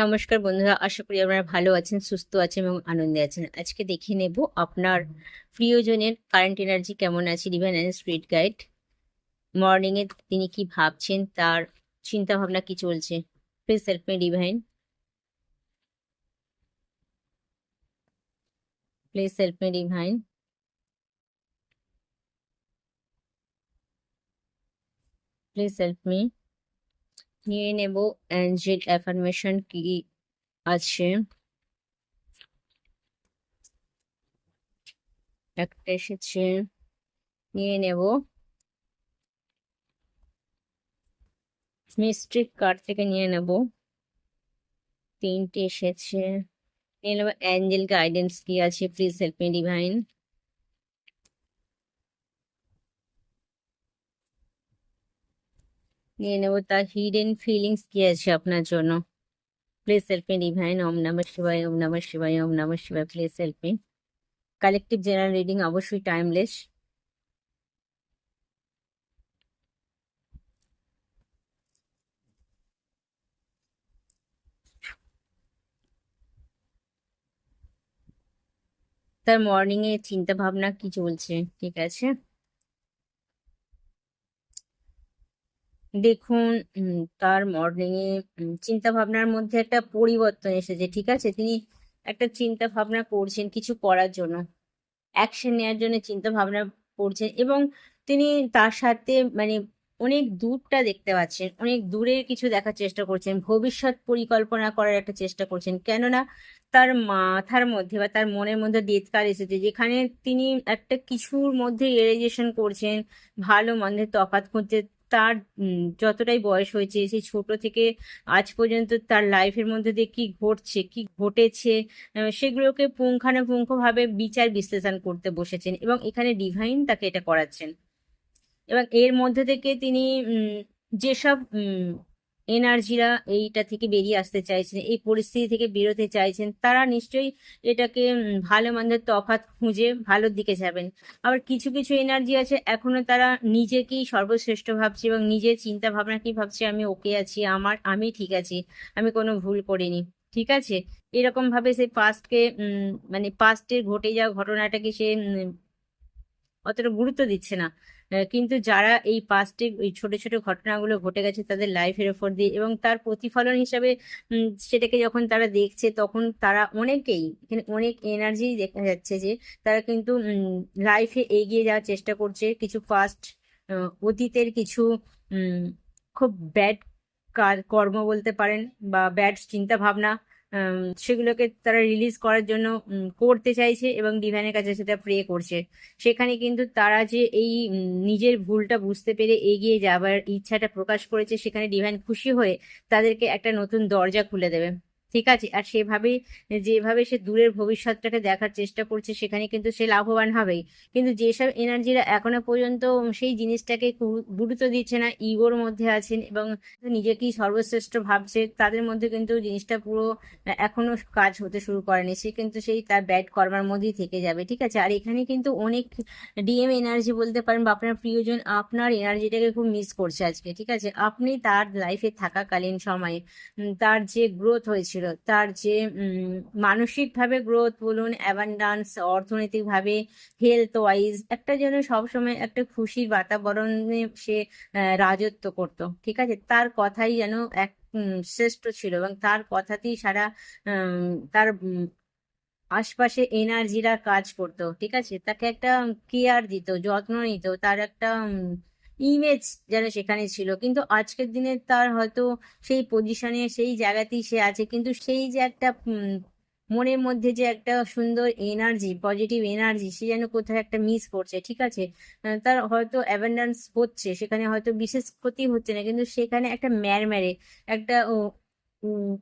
নমস্কার বন্ধুরা, আশা করি আপনারা ভালো আছেন, সুস্থ আছেন এবং আনন্দে আছেন। আজকে দেখে নেব আপনার প্রিয়জনের কারেন্ট এনার্জি কেমন আছে divine and spirit guide morning এ তিনি কি ভাবছেন, তার চিন্তা ভাবনা কি চলছে? Please help me divine please help me divine please help me নিয়ে নেব অ্যাঞ্জেল অ্যাফার্মেশন কি আছে। একটা এসেছে, নিয়ে নেব। মিস্ট্রিক কার্ড থেকে নিয়ে নেব। তিনটে এসেছে। নিয়ে নেব। অ্যাঞ্জেল গাইডেন্স কি আছে? প্লিজ হেল্প মি ডিভাইন নিয়ে নেব। তার হিডেন ফিলিংস কি আছে আপনার জন্য? Please help me divine Om নমঃ শিবায়, ওম নমঃ শিবায়, ওম নমঃ শিবায় please help me collective general reading অবশ্যই টাইমলেস তার মর্নিং এ চিন্তা ভাবনা কি চলছে? ঠিক আছে? দেখুন তার মর্নিং এ চিন্তা ভাবনার মধ্যে একটা পরিবর্তন এসেছে, ঠিক আছে? তিনি একটা চিন্তা ভাবনা করছেন কিছু করার জন্য। অ্যাকশন নেওয়ার জন্য চিন্তা ভাবনা করছেন এবং তিনি তার সাথে মানে অনেক দূরটা দেখতে পাচ্ছেন, অনেক দূরে কিছু দেখার চেষ্টা করছেন, ভবিষ্যৎ পরিকল্পনা করার একটা চেষ্টা করছেন। কেননা, তার মাথার মধ্যে বা তার মনের মধ্যে ডেথকাল এসেছে, যেখানে তিনি একটা কিছুর মধ্যে রিয়েলাইজেশন করছেন, ভালো মন্দের তফাৎ খুঁজছে তার যতটাই বয়স হয়েছে, সেই ছোট থেকে আজ পর্যন্ত তার লাইফের মধ্যে দিয়ে কি ঘটছে, কি ঘটেছে সেগুলোকে পুঙ্খানুপুঙ্খভাবে বিচার বিশ্লেষণ করতে বসেছেন এবং এখানে ডিভাইন তাকে এটা করাচ্ছেন। এবং এর মধ্যে থেকে তিনি যেসব এনার্জিরা এইটা থেকে বেরিয়ে আসতে চাইছেন, এই পরিস্থিতি থেকে বেরোতে চাইছেন, তারা নিশ্চয়ই এটাকে ভালো মন্দের তফাৎ খুঁজে ভালোর দিকে যাবেন। আবার কিছু কিছু এনার্জি আছে, এখনও তারা নিজেকেই সর্বশ্রেষ্ঠ ভাবছে এবং নিজের চিন্তা ভাবনা কি ভাবছে, আমি ওকে আছি, আমার, আমি ঠিক আছি, আমি কোনো ভুল করিনি, ঠিক আছে? এরকম ভাবে সে পাস্টকে মানে পাস্টের ঘটে যাওয়া ঘটনাটাকে সে অতটা গুরুত্ব দিচ্ছে না। কিন্তু যারা এই পাস্টে ওই ছোট ছোট ঘটনাগুলো ঘটে গেছে তাদের লাইফের ওপর দিয়ে এবং তার প্রতিফলন হিসাবে সেটাকে যখন তারা দেখছে তখন তারা অনেকেই, এখানে অনেক এনার্জি দেখা যাচ্ছে যে তারা কিন্তু লাইফে এগিয়ে যাওয়ার চেষ্টা করছে। কিছু পাস্ট অতীতের কিছু খুব ব্যাড কর্ম বলতে পারেন বা ব্যাড চিন্তা ভাবনা সেগুলোকে তারা রিলিজ করার জন্য করতে চাইছে এবং ডিভাইনের কাছে সেটা প্রে করছে। সেখানে কিন্তু তারা যে এই নিজের ভুলটা বুঝতে পেরে এগিয়ে যাবার ইচ্ছাটা প্রকাশ করেছে, সেখানে ডিভাইন খুশি হয়ে তাদেরকে একটা নতুন দরজা খুলে দেবে। ঠিক আছে? আর সেভাবেই, যেভাবে সে দূরের ভবিষ্যৎটাকে দেখার চেষ্টা করছে, সেখানে কিন্তু সে লাভবান হবেই। কিন্তু যেসব এনার্জিরা এখনও পর্যন্ত সেই জিনিসটাকে গুরুত্ব দিচ্ছে না ইগোর মধ্যে আছেন এবং নিজেকেই সর্বশ্রেষ্ঠ ভাবছে, তাদের মধ্যে কিন্তু জিনিসটা পুরো এখনও কাজ হতে শুরু করেনি। সে কিন্তু সেই তার ব্যাড কর্মার মধ্যেই থেকে যাবে, ঠিক আছে? আর এখানে কিন্তু অনেক ডিএম এনার্জি বলতে পারেন বা আপনার প্রিয়জন আপনার এনার্জিটাকে খুব মিস করছে আজকে, ঠিক আছে? আপনি তার লাইফে থাকাকালীন সময়ে তার যে গ্রোথ হয়েছিল তার যে মানসিকভাবে গ্রোথ বলুন অ্যাবান্ডান্স অর্থনৈতিকভাবে হেলথ ওয়াইজ একটা যেন সবসময় একটা খুশির বাতাবরণে সে রাজত্ব করতো, ঠিক আছে? তার কথাই যেন এক শ্রেষ্ঠ ছিল এবং তার কথাতেই সারা তার আশপাশে এনার্জিরা কাজ করতো, ঠিক আছে? তাকে একটা কেয়ার দিত, যত্ন নিত, তার একটা ইমেজ যেন সেখানে ছিল। কিন্তু আজকের দিনে তার হয়তো সেই পজিশনে সেই জায়গাতেই সে আছে। কিন্তু সেই যে একটা মনের মধ্যে যে একটা সুন্দর এনার্জি পজিটিভ এনার্জি সে যেন কোথায় একটা মিস করছে, ঠিক আছে? তার হয়তো অ্যাবেন্ডান্স হচ্ছে, সেখানে হয়তো বিশেষ ক্ষতি হচ্ছে না। কিন্তু সেখানে একটা ম্যারম্যারে, একটা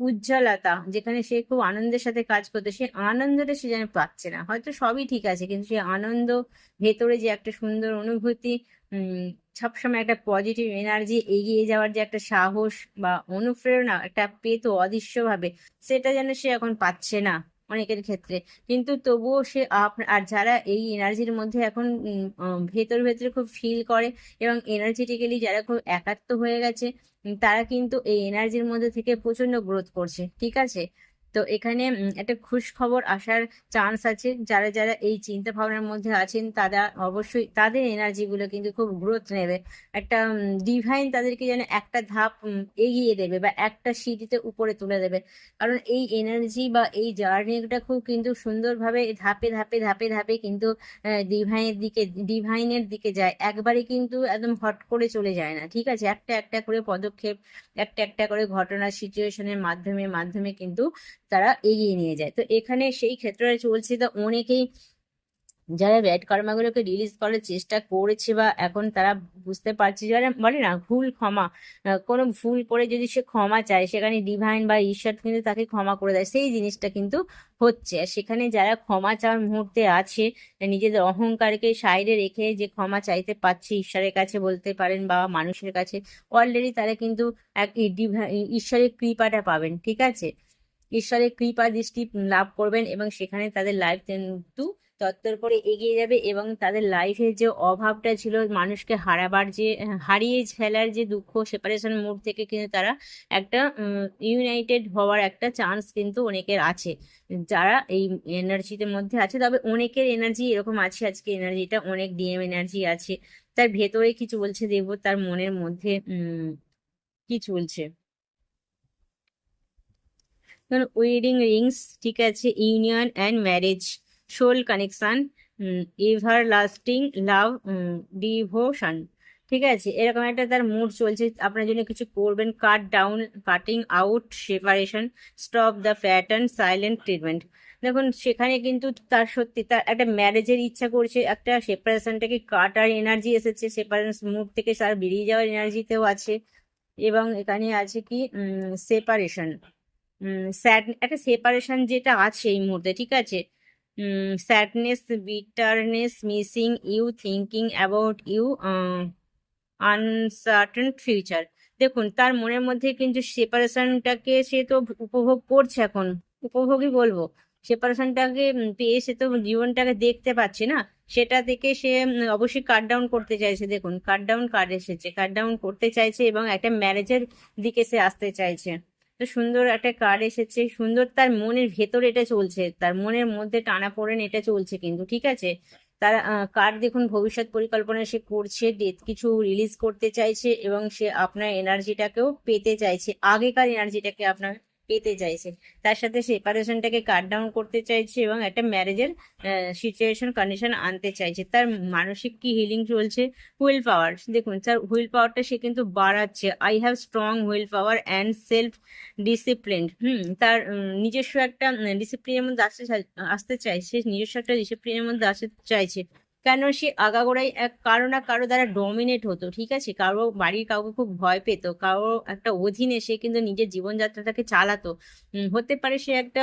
উজ্জ্বলতা, যেখানে সে খুব আনন্দের সাথে কাজ করতো, সে আনন্দটা সে যেন পাচ্ছে না। হয়তো সবই ঠিক আছে, কিন্তু সে আনন্দ ভেতরে যে একটা সুন্দর অনুভূতি সবসময় একটা পজিটিভ এনার্জি এগিয়ে যাওয়ার যে একটা সাহস বা অনুপ্রেরণা একটা পেতো অদৃশ্যভাবে, সেটা যেন সে এখন পাচ্ছে না অনেকের ক্ষেত্রে। কিন্তু তবুও সে আর যারা এই এনার্জির মধ্যে এখন ভেতর, ভেতরে খুব ফিল করে এবং এনার্জেটিক্যালি যারা খুব একাত্ম হয়ে গেছে, তারা কিন্তু এই এনার্জির মধ্যে থেকে প্রচণ্ড গ্রোথ করছে, ঠিক আছে? তো এখানে একটা খুশ খবর আসার চান্স আছে। যারা যারা এই চিন্তা ভাবনার মধ্যে আছেন, তারা অবশ্যই তাদের এনার্জিগুলো কিন্তু খুব গ্রোথ নেবে। একটা ডিভাইন তাদেরকে যেন একটা ধাপ এগিয়ে দেবে বা একটা সিঁড়িতে উপরে তুলে দেবে। কারণ এই এনার্জি বা এই জার্নিটা খুব কিন্তু সুন্দরভাবে ধাপে ধাপে ধাপে ধাপে কিন্তু ডিভাইনের দিকে ডিভাইনের দিকে যায়। একবারে কিন্তু একদম হট করে চলে যায় না, ঠিক আছে? একটা একটা করে পদক্ষেপ, একটা একটা করে ঘটনা সিচুয়েশনের মাধ্যমে মাধ্যমে কিন্তু তারা এগিয়ে নিয়ে যায়। তো এখানে সেই ক্ষেত্রে চলছে তো অনেকেই যারা ব্যাড কর্মাগুলোকে রিলিজ করার চেষ্টা করেছে বা এখন তারা বুঝতে পারছে যারা বলে না ভুল ক্ষমা কোনো ভুল করে যদি সে ক্ষমা চায়, সেখানে ডিভাইন বা ঈশ্বর কিন্তু তাকে ক্ষমা করে দেয়, সেই জিনিসটা কিন্তু হচ্ছে। আর সেখানে যারা ক্ষমা চাওয়ার মুহূর্তে আছে, নিজেদের অহংকারকে সাইডে রেখে যে ক্ষমা চাইতে পারছে ঈশ্বরের কাছে বলতে পারেন বা মানুষের কাছে অলরেডি তারা কিন্তু এক ঈশ্বরের কৃপাটা পাবেন, ঠিক আছে? ঈশ্বরের কৃপা দৃষ্টি লাভ করবেন এবং সেখানে তাদের লাইফ কিন্তু তত্তর করে এগিয়ে যাবে এবং তাদের লাইফের যে অভাবটা ছিল মানুষকে হারাবার যে, হারিয়ে ফেলার যে দুঃখ সেপারেশন মুড থেকে কিন্তু তারা একটা ইউনাইটেড হওয়ার একটা চান্স কিন্তু অনেকের আছে। যারা এই এনার্জিতে মধ্যে আছে, তবে অনেকের এনার্জি এরকম আছে, আজকে এনার্জিটা অনেক ডিএম এনার্জি আছে। তার ভেতরে কিছু বলছে দেখব, তার মনের মধ্যে কি চলছে? ধরুন ওয়েডিং রিংস ঠিক আছে union and marriage soul connection ever lasting love devotion ঠিক আছে, এরকম একটা তার মুড চলছে, আপনার জন্য কিছু করবেন cut down cutting out separation stop the pattern silent treatment দেখুন সেখানে কিন্তু তার সত্যি তার একটা ম্যারেজের ইচ্ছা করছে, একটা সেপারেশনটাকে কাটার এনার্জি এসেছে সেপারেশন মুড থেকে তার বেরিয়ে যাওয়ার এনার্জিতেও আছে, এবং এখানে আছে কি সেপারেশন স্যাড একটা সেপারেশন যেটা আছে এই মুহূর্তে, ঠিক আছে? Sadness bitterness missing you thinking about you uncertain future দেখুন, তার মনের মধ্যে কিন্তু সেপারেশনটাকে সে তো উপভোগ করছে এখন। উপভোগই বলব। সেপারেশনটাকে পেয়ে সে তো জীবনটাকে দেখতে পাচ্ছে না। সেটা থেকে সে অবশ্যই কাট ডাউন করতে চাইছে। দেখুন কাট ডাউন কার্ড এসেছে? কাট ডাউন করতে চাইছে এবং একটা ম্যারেজের দিকে সে আসতে চাইছে। তো সুন্দর একটা কার্ড এসেছে। সুন্দর তার মনের ভেতর এটা চলছে। তার মনের মধ্যে টানা পড়েন এটা চলছে কিন্তু, ঠিক আছে? তার কার্ড দেখুন, ভবিষ্যৎ পরিকল্পনা সে করছে ডেথ কিছু রিলিজ করতে চাইছে এবং সে আপনার এনার্জিটাকেও পেতে চাইছে। আগেকার এনার্জিটাকে আপনার পেতে চাইছে। তার সাথে সেপারেশনটাকে কাট ডাউন করতে চাইছে এবং একটা ম্যারেজের সিচুয়েশন কন্ডিশন আনতে চাইছে। তার মানসিক কি হিলিং চলছে? হুইল পাওয়ার দেখুন, তার হুইল পাওয়ারটা সে কিন্তু বাড়াচ্ছে। I have strong will power and self discipline hmm, তার নিজস্ব একটা ডিসিপ্লিনের মধ্যে আসতে আসতে চাইছে নিজস্ব একটা ডিসিপ্লিনের মধ্যে আসতে চাইছে। কেন সে আগাগোড়াই এক কারও না কারও দ্বারা ডমিনেট হতো, ঠিক আছে? কারও বাড়ির কাউকে খুব ভয় পেত, কারও একটা অধীনে সে কিন্তু নিজের জীবনযাত্রাটাকে চালাতো। হতে পারে সে একটা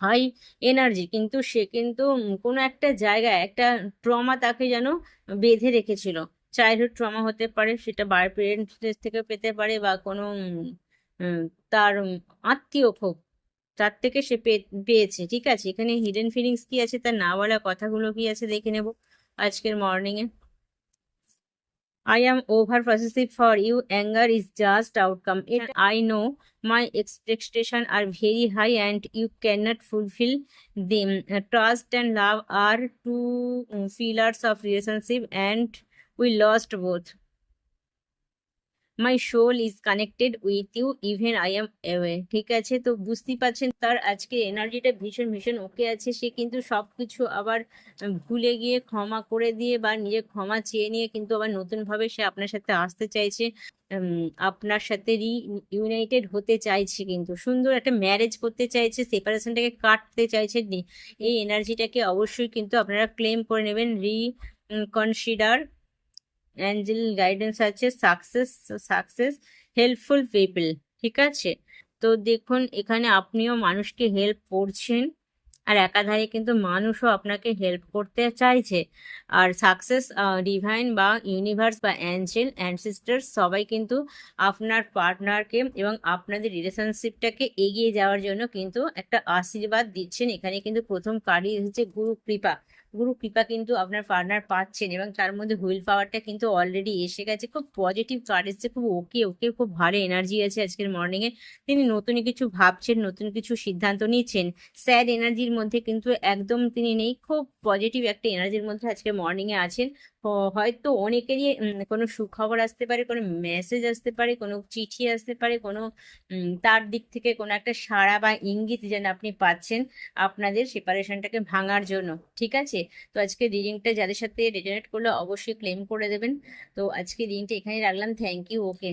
হাই এনার্জি কিন্তু সে কিন্তু কোনো একটা জায়গায় একটা ট্রমা তাকে যেন বেঁধে রেখেছিল। চাইল্ডহুড ট্রমা হতে পারে, সেটা বার পেরেন্টস থেকে পেতে পারে বা কোনো তার আত্মীয় হোক। তার থেকে সে পেয়েছে ঠিক আছে এখানে হিডেন ফিলিংস কি আছে তার না বলা কথাগুলো কি আছে দেখে নেব আজকের মর্নিং এ am over possessive for you. Anger is just outcome. It I know my expectations are very high and you cannot fulfill them. Uh, Trust and love are two um, pillars of relationship and we lost both. My soul is connected with you even I am away ঠিক আছে? তো বুঝতেই পারছেন, তার আজকে এনার্জিটা ভীষণ ভীষণ ওকে আছে। সে কিন্তু সব কিছু আবার ভুলে গিয়ে ক্ষমা করে দিয়ে বা নিজে ক্ষমা চেয়ে নিয়ে কিন্তু আবার নতুনভাবে সে আপনার সাথে আসতে চাইছে আপনার সাথে রি ইউনাইটেড হতে চাইছে কিন্তু। সুন্দর একটা ম্যারেজ করতে চাইছে সেপারেশনটাকে কাটতে চাইছে। এই এনার্জিটাকে অবশ্যই কিন্তু আপনারা ক্লেম করে নেবেন। রি কনসিডার অ্যাঞ্জেল গাইডেন্স আছে, সাকসেস সাকসেস, হেল্পফুল পিপল, ঠিক আছে? তো দেখুন, এখানে আপনিও মানুষকে হেল্প করছেন, আর একাধারে কিন্তু মানুষও আপনাকে হেল্প করতে চাইছে। আর সাকসেস ডিভাইন বা ইউনিভার্স বা অ্যাঞ্জেল, অ্যানসিস্টার্স সবাই কিন্তু আপনার পার্টনারকে এবং আপনাদের রিলেশনশিপটাকে এগিয়ে যাওয়ার জন্য কিন্তু একটা আশীর্বাদ দিচ্ছেন। এখানে কিন্তু প্রথম কার্ডই হচ্ছে গুরু কৃপা। গুরু কৃপা কিন্তু আপনার পার্টনার পাচ্ছেন এবং তার মধ্যে হুইল পাওয়ারটা কিন্তু অলরেডি এসে গেছে। খুব পজিটিভ কার্ড এসছে, খুব ওকে ওকে খুব ভালো এনার্জি আছে আজকের মর্নিংয়ে তিনি নতুন কিছু ভাবছেন, নতুন কিছু সিদ্ধান্ত নিচ্ছেন। স্যাড এনার্জির মধ্যে কিন্তু একদম তিনি নেই, খুব পজিটিভ একটা এনার্জির মধ্যে আজকে মর্নিংয়ে আছেন। হয়তো অনেকেরই কোনো সুখবর আসতে পারে, কোনো মেসেজ আসতে পারে, কোনো চিঠি আসতে পারে, কোনো তার দিক থেকে কোনো একটা সাড়া বা ইঙ্গিত যেন আপনি পাচ্ছেন আপনাদের সেপারেশনটাকে ভাঙার জন্য, ঠিক আছে? তো আজকে রিডিংটা যাদের সাথে রেজনেট করলে অবশ্যই ক্লেম করে দেবেন। তো আজকে রিডিংটা এখানে রাখলাম। Thank you okay